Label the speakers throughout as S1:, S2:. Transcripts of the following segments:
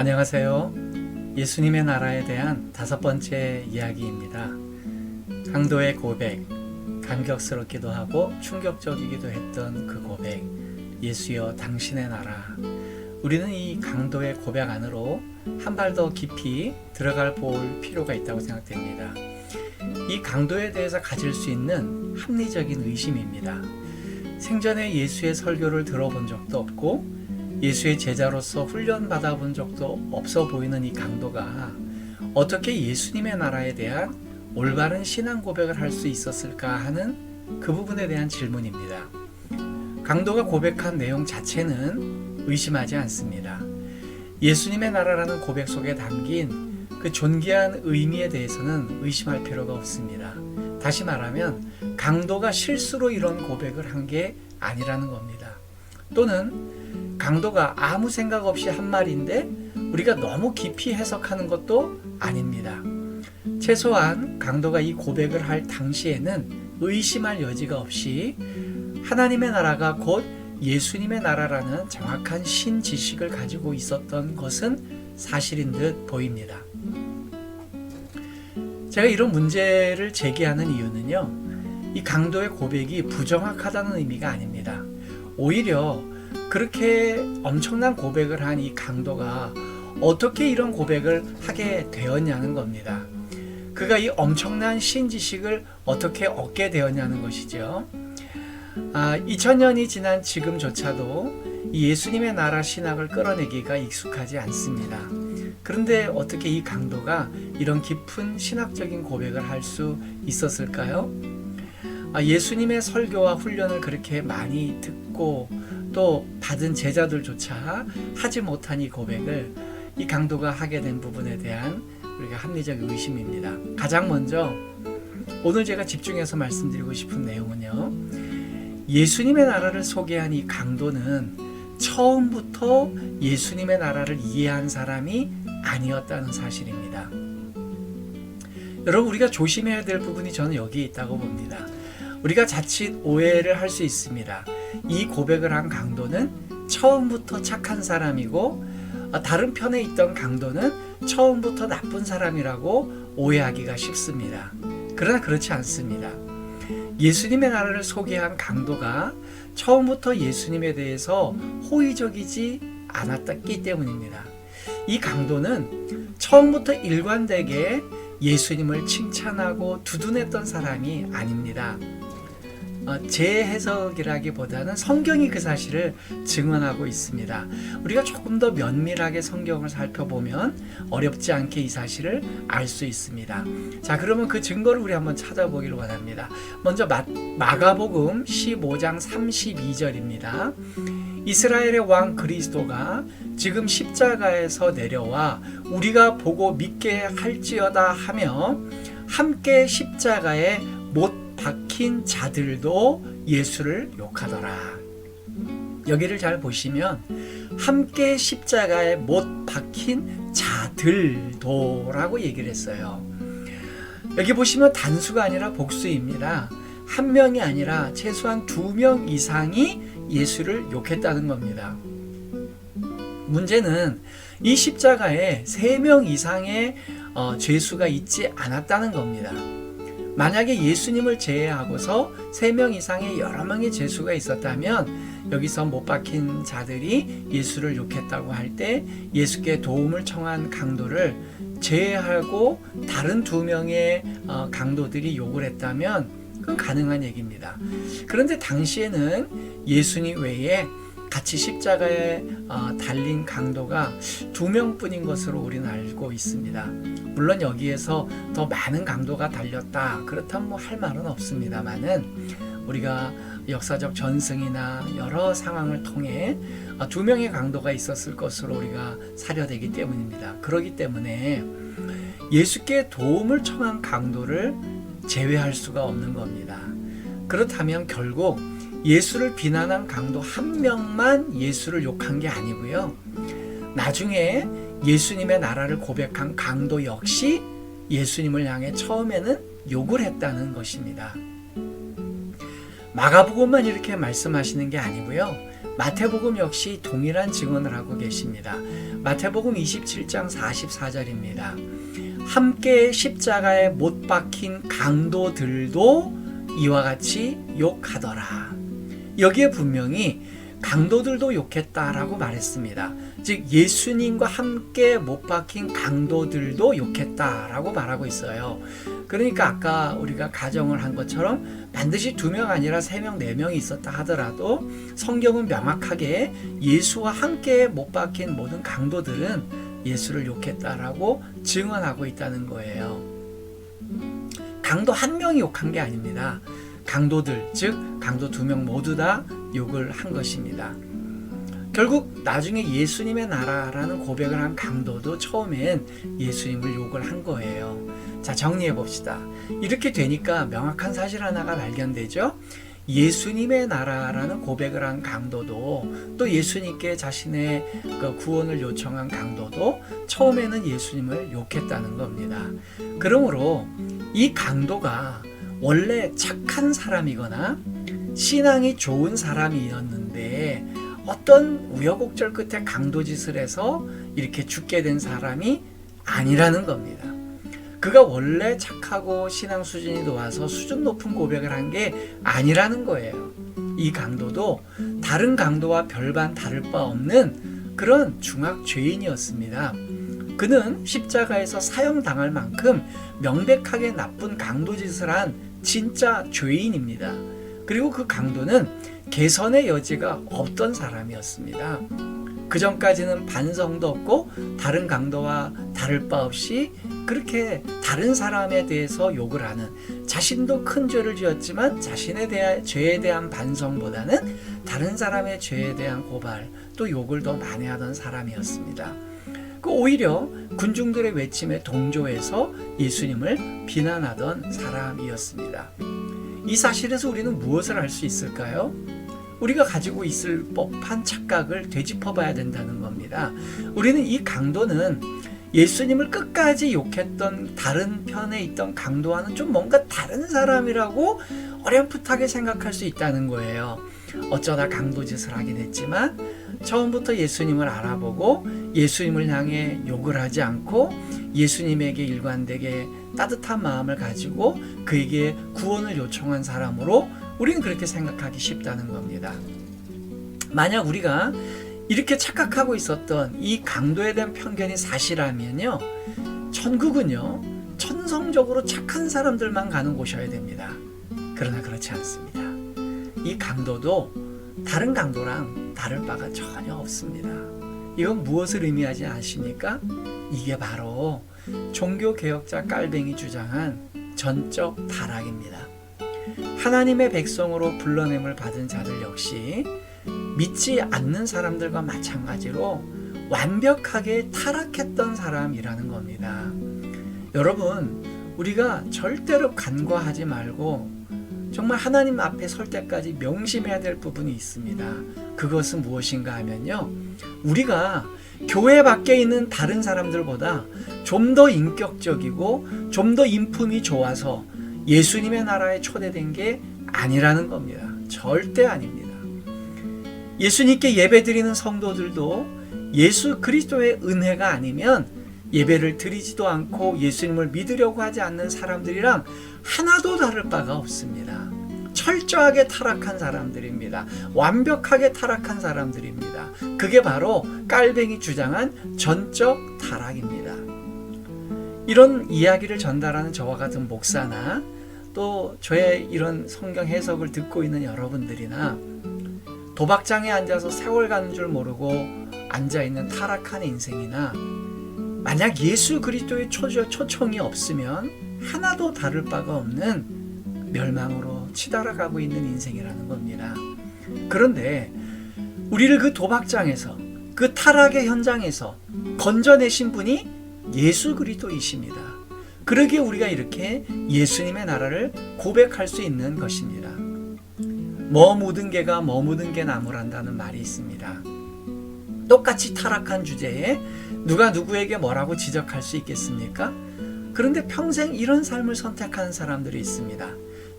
S1: 안녕하세요. 예수님의 나라에 대한 다섯 번째 이야기입니다. 강도의 고백, 감격스럽기도 하고 충격적이기도 했던 그 고백, 예수여 당신의 나라. 우리는 이 강도의 고백 안으로 한 발 더 깊이 들어갈 볼 필요가 있다고 생각됩니다. 이 강도에 대해서 가질 수 있는 합리적인 의심입니다. 생전에 예수의 설교를 들어본 적도 없고 예수의 제자로서 훈련 받아 본 적도 없어 보이는 이 강도가 어떻게 예수님의 나라에 대한 올바른 신앙 고백을 할 수 있었을까 하는 그 부분에 대한 질문입니다. 강도가 고백한 내용 자체는 의심하지 않습니다. 예수님의 나라라는 고백 속에 담긴 그 존귀한 의미에 대해서는 의심할 필요가 없습니다. 다시 말하면 강도가 실수로 이런 고백을 한 게 아니라는 겁니다. 또는 강도가 아무 생각 없이 한 말인데 우리가 너무 깊이 해석하는 것도 아닙니다. 최소한 강도가 이 고백을 할 당시에는 의심할 여지가 없이 하나님의 나라가 곧 예수님의 나라라는 정확한 신 지식을 가지고 있었던 것은 사실인 듯 보입니다. 제가 이런 문제를 제기하는 이유는요, 이 강도의 고백이 부정확하다는 의미가 아닙니다. 오히려 그렇게 엄청난 고백을 한 이 강도가 어떻게 이런 고백을 하게 되었냐는 겁니다. 그가 이 엄청난 신지식을 어떻게 얻게 되었냐는 것이죠. 아, 2000년이 지난 지금조차도 이 예수님의 나라 신학을 끌어내기가 익숙하지 않습니다. 그런데 어떻게 이 강도가 이런 깊은 신학적인 고백을 할 수 있었을까요? 아, 예수님의 설교와 훈련을 그렇게 많이 듣고 또 받은 제자들조차 하지 못한 이 고백을 이 강도가 하게 된 부분에 대한 우리가 합리적 의심입니다. 가장 먼저 오늘 제가 집중해서 말씀드리고 싶은 내용은요. 예수님의 나라를 소개한 이 강도는 처음부터 예수님의 나라를 이해한 사람이 아니었다는 사실입니다. 여러분 우리가 조심해야 될 부분이 저는 여기 있다고 봅니다. 우리가 자칫 오해를 할 수 있습니다. 이 고백을 한 강도는 처음부터 착한 사람이고 어, 다른 편에 있던 강도는 처음부터 나쁜 사람이라고 오해하기가 쉽습니다. 그러나 그렇지 않습니다. 예수님의 나라를 소개한 강도가 처음부터 예수님에 대해서 호의적이지 않았기 때문입니다. 이 강도는 처음부터 일관되게 예수님을 칭찬하고 두둔했던 사람이 아닙니다. 어, 제 해석이라기보다는 성경이 그 사실을 증언하고 있습니다. 우리가 조금 더 면밀하게 성경을 살펴보면 어렵지 않게 이 사실을 알 수 있습니다. 자, 그러면 그 증거를 우리 한번 찾아보기를 원합니다. 먼저 마, 마가복음 15장 32절입니다. 이스라엘의 왕 그리스도가 지금 십자가에서 내려와 우리가 보고 믿게 할지어다 하며 함께 십자가에 못 박힌 자들도 예수를 욕하더라. 여기를 잘 보시면 함께 십자가에 못 박힌 자들도라고 얘기를 했어요. 여기 보시면 단수가 아니라 복수입니다. 한 명이 아니라 최소한 두 명 이상이 예수를 욕했다는 겁니다. 문제는 이 십자가에 세 명 이상의 어, 죄수가 있지 않았다는 겁니다. 만약에 예수님을 제외하고서 세명 이상의 여러 명의 죄수가 있었다면 여기서 못 박힌 자들이 예수를 욕했다고 할 때 예수께 도움을 청한 강도를 제외하고 다른 두 명의 어, 강도들이 욕을 했다면 그건 가능한 얘기입니다. 그런데 당시에는 예수님 외에 같이 십자가에 어, 달린 강도가 두 명뿐인 것으로 우리는 알고 있습니다. 물론 여기에서 더 많은 강도가 달렸다. 그렇다면 뭐 할 말은 없습니다만은 우리가 역사적 전승이나 여러 상황을 통해 어, 두 명의 강도가 있었을 것으로 우리가 사려되기 때문입니다. 그러기 때문에 예수께 도움을 청한 강도를 제외할 수가 없는 겁니다. 그렇다면 결국 예수를 비난한 강도 한 명만 예수를 욕한 게 아니고요. 나중에 예수님의 나라를 고백한 강도 역시 예수님을 향해 처음에는 욕을 했다는 것입니다. 마가복음만 이렇게 말씀하시는 게 아니고요. 마태복음 역시 동일한 증언을 하고 계십니다. 마태복음 27장 44절입니다. 함께 십자가에 못 박힌 강도들도 이와 같이 욕하더라. 여기에 분명히 강도들도 욕했다라고 말했습니다. 즉 예수님과 함께 못 박힌 강도들도 욕했다라고 말하고 있어요. 그러니까 아까 우리가 가정을 한 것처럼 반드시 두 명 아니라 세 명, 네 명이 있었다 하더라도 성경은 명확하게 예수와 함께 못 박힌 모든 강도들은 예수를 욕했다라고 증언하고 있다는 거예요. 강도 한 명이 욕한 게 아닙니다. 강도들, 즉 강도 두 명 모두 다 욕을 한 것입니다. 결국 나중에 예수님의 나라라는 고백을 한 강도도 처음엔 예수님을 욕을 한 거예요. 자, 정리해 봅시다. 이렇게 되니까 명확한 사실 하나가 발견되죠. 예수님의 나라라는 고백을 한 강도도 또 예수님께 자신의 그 구원을 요청한 강도도 처음에는 예수님을 욕했다는 겁니다. 그러므로 이 강도가 원래 착한 사람이거나 신앙이 좋은 사람이었는데 어떤 우여곡절 끝에 강도짓을 해서 이렇게 죽게 된 사람이 아니라는 겁니다. 그가 원래 착하고 신앙 수준이 좋아서 수준 높은 고백을 한 게 아니라는 거예요. 이 강도도 다른 강도와 별반 다를 바 없는 그런 중학 죄인이었습니다. 그는 십자가에서 사형당할 만큼 명백하게 나쁜 강도 짓을 한 진짜 죄인입니다. 그리고 그 강도는 개선의 여지가 없던 사람이었습니다. 그 전까지는 반성도 없고 다른 강도와 다를 바 없이 그렇게 다른 사람에 대해서 욕을 하는 자신도 큰 죄를 지었지만 자신에 대한 죄에 대한 반성보다는 다른 사람의 죄에 대한 고발 또 욕을 더 많이 하던 사람이었습니다. 그 오히려 군중들의 외침에 동조해서 예수님을 비난하던 사람이었습니다. 이 사실에서 우리는 무엇을 알 수 있을까요? 우리가 가지고 있을 법한 착각을 되짚어 봐야 된다는 겁니다. 우리는 이 강도는 예수님을 끝까지 욕했던 다른 편에 있던 강도와는 좀 뭔가 다른 사람이라고 어렴풋하게 생각할 수 있다는 거예요. 어쩌다 강도짓을 하긴 했지만 처음부터 예수님을 알아보고 예수님을 향해 욕을 하지 않고 예수님에게 일관되게 따뜻한 마음을 가지고 그에게 구원을 요청한 사람으로 우리는 그렇게 생각하기 쉽다는 겁니다. 만약 우리가 이렇게 착각하고 있었던 이 강도에 대한 편견이 사실이면요. 천국은요. 천성적으로 착한 사람들만 가는 곳이어야 됩니다. 그러나 그렇지 않습니다. 이 강도도 다른 강도랑 다를 바가 전혀 없습니다. 이건 무엇을 의미하지 아십니까? 이게 바로 종교 개혁자 깔뱅이 주장한 전적 타락입니다. 하나님의 백성으로 불러냄을 받은 자들 역시 믿지 않는 사람들과 마찬가지로 완벽하게 타락했던 사람이라는 겁니다. 여러분, 우리가 절대로 간과하지 말고 정말 하나님 앞에 설 때까지 명심해야 될 부분이 있습니다. 그것은 무엇인가 하면요. 우리가 교회 밖에 있는 다른 사람들보다 좀 더 인격적이고 좀 더 인품이 좋아서 예수님의 나라에 초대된 게 아니라는 겁니다. 절대 아닙니다. 예수님께 예배드리는 성도들도 예수 그리스도의 은혜가 아니면 예배를 드리지도 않고 예수님을 믿으려고 하지 않는 사람들이랑 하나도 다를 바가 없습니다. 철저하게 타락한 사람들입니다. 완벽하게 타락한 사람들입니다. 그게 바로 깔뱅이 주장한 전적 타락입니다. 이런 이야기를 전달하는 저와 같은 목사나 또 저의 이런 성경 해석을 듣고 있는 여러분들이나 도박장에 앉아서 세월 가는 줄 모르고 앉아 있는 타락한 인생이나 만약 예수 그리스도의 초청이 없으면 하나도 다를 바가 없는 멸망으로 치달아가고 있는 인생이라는 겁니다. 그런데 우리를 그 도박장에서 그 타락의 현장에서 건져내신 분이 예수 그리스도이십니다. 그러기에 우리가 이렇게 예수님의 나라를 고백할 수 있는 것입니다. 뭐 묻은 개가 뭐 묻은 개 나무란다는 말이 있습니다. 똑같이 타락한 주제에 누가 누구에게 뭐라고 지적할 수 있겠습니까? 그런데 평생 이런 삶을 선택하는 사람들이 있습니다.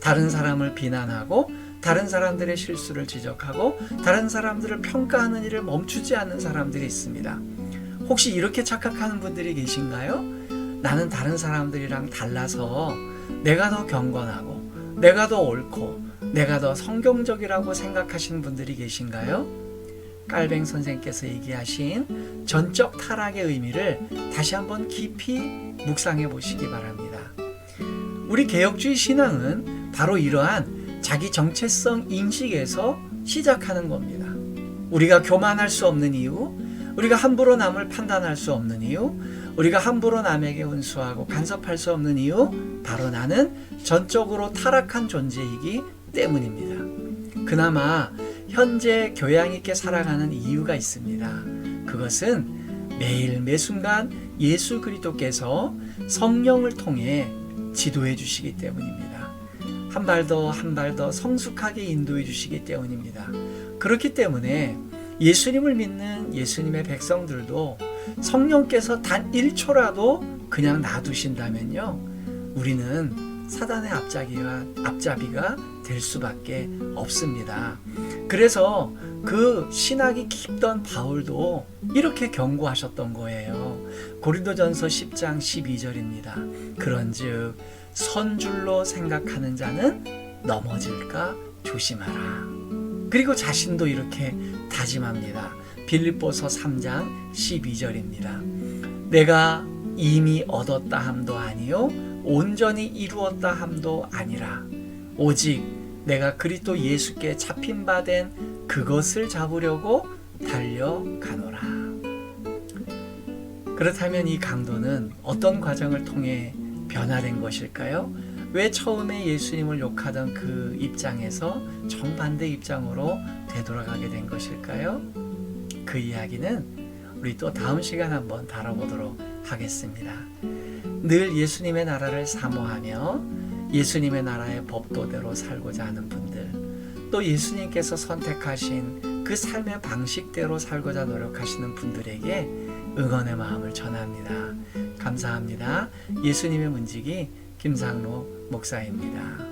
S1: 다른 사람을 비난하고 다른 사람들의 실수를 지적하고 다른 사람들을 평가하는 일을 멈추지 않는 사람들이 있습니다. 혹시 이렇게 착각하는 분들이 계신가요? 나는 다른 사람들이랑 달라서 내가 더 경건하고 내가 더 옳고 내가 더 성경적이라고 생각하시는 분들이 계신가요? 깔뱅 선생께서 얘기하신 전적 타락의 의미를 다시 한번 깊이 묵상해 보시기 바랍니다. 우리 개혁주의 신앙은 바로 이러한 자기 정체성 인식에서 시작하는 겁니다. 우리가 교만할 수 없는 이유, 우리가 함부로 남을 판단할 수 없는 이유, 우리가 함부로 남에게 운수하고 간섭할 수 없는 이유, 바로 나는 전적으로 타락한 존재이기 때문입니다. 그나마 현재 교양 있게 살아가는 이유가 있습니다. 그것은 매일 매순간 예수 그리스도께서 성령을 통해 지도해 주시기 때문입니다. 한 발 더 한 발 더 성숙하게 인도해 주시기 때문입니다. 그렇기 때문에 예수님을 믿는 예수님의 백성들도 성령께서 단 1초라도 그냥 놔두신다면요. 우리는 사단의 앞잡이가, 앞잡이가 될 수밖에 없습니다. 그래서 그 신학이 깊던 바울도 이렇게 경고하셨던 거예요. 고린도전서 10장 12절입니다. 그런즉 선줄로 생각하는 자는 넘어질까 조심하라. 그리고 자신도 이렇게 다짐합니다. 빌립보서 3장 12절입니다. 내가 이미 얻었다 함도 아니요 온전히 이루었다 함도 아니라 오직 내가 그리스도 예수께 잡힌 바 된 그것을 잡으려고 달려가노라. 그렇다면 이 강도는 어떤 과정을 통해 변화된 것일까요? 왜 처음에 예수님을 욕하던 그 입장에서 정반대 입장으로 되돌아가게 된 것일까요? 그 이야기는 우리 또 다음 시간 한번 다뤄보도록 하겠습니다. 늘 예수님의 나라를 사모하며 예수님의 나라의 법도대로 살고자 하는 분들, 또 예수님께서 선택하신 그 삶의 방식대로 살고자 노력하시는 분들에게 응원의 마음을 전합니다. 감사합니다. 예수님의 문지기 김상로 목사입니다.